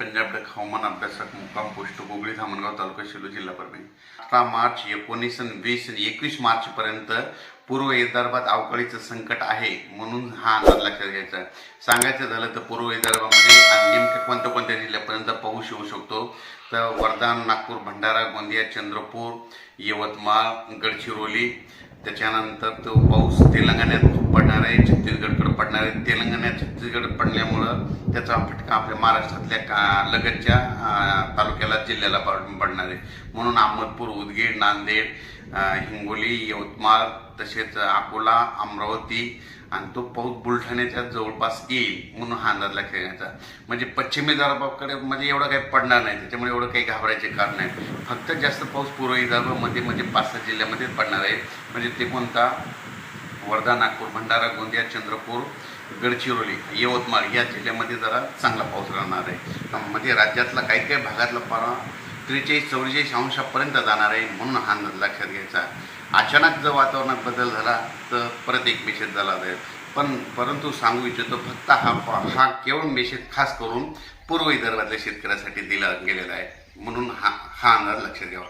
Punjab duck हवामान अभ्यासक मुक्काम पोस्ट गोगळी धामणगाव तालुका शिलो जिल्हा परभणी. अठरा मार्च एकोणीस आणि वीस आणि एकवीस मार्चपर्यंत पूर्व विदर्भात अवकाळीचं संकट आहे म्हणून हा अंदाज लक्षात घ्यायचा. सांगायचं झालं तर पूर्व विदर्भामध्ये नेमक्या कोणत्या कोणत्या जिल्ह्यापर्यंत पाऊस येऊ शकतो? तर वर्धा नागपूर भंडारा गोंदिया चंद्रपूर यवतमाळ गडचिरोली. त्याच्यानंतर तो पाऊस तेलंगणात खूप पडणार आहे छत्तीसगडकडे पडणार आहे तेलंगणात छत्तीसगड पडल्यामुळं त्याचा फटका आपल्या महाराष्ट्रातल्या का लगतच्या तालुक्याला जिल्ह्याला पडणार आहे. म्हणून अहमदपूर उदगीर नांदेड हिंगोली यवतमाळ तसेच अकोला अमरावती आणि तो पाऊस बुलढाण्याच्या जवळपास येईल म्हणून हा अंदाज लक्षात म्हणजे पश्चिमी विदर्भाकडे म्हणजे एवढं काही पडणार नाही. त्याच्यामुळे एवढं काही घाबरायचे कारण नाही. फक्त जास्त पाऊस पूर्व विदर्भामध्ये म्हणजे पाच सहा जिल्ह्यामध्ये पडणार आहे. म्हणजे ते कोणता वर्धा नागपूर भंडारा गोंदिया चंद्रपूर गडचिरोली यवतमाळ या जिल्ह्यामध्ये जरा चांगला पाऊस राहणार आहे. म्हणजे राज्यातला काही काही भागातला पारा त्रेचाळीस चौवेचाळीस अंशापर्यंत जाणार आहे म्हणून हा अंदाज लक्षात घ्यायचा. अचानक जर वातावरणात बदल झाला तर परत एक मेसेज झाला जाईल. पण परंतु सांगू इच्छितो फक्त हा हा केवळ मेसेज खास करून पूर्व विदर्भातल्या शेतकऱ्यासाठी दिला गेलेला आहे. म्हणून हा हा अंदाज लक्षात घ्यावा.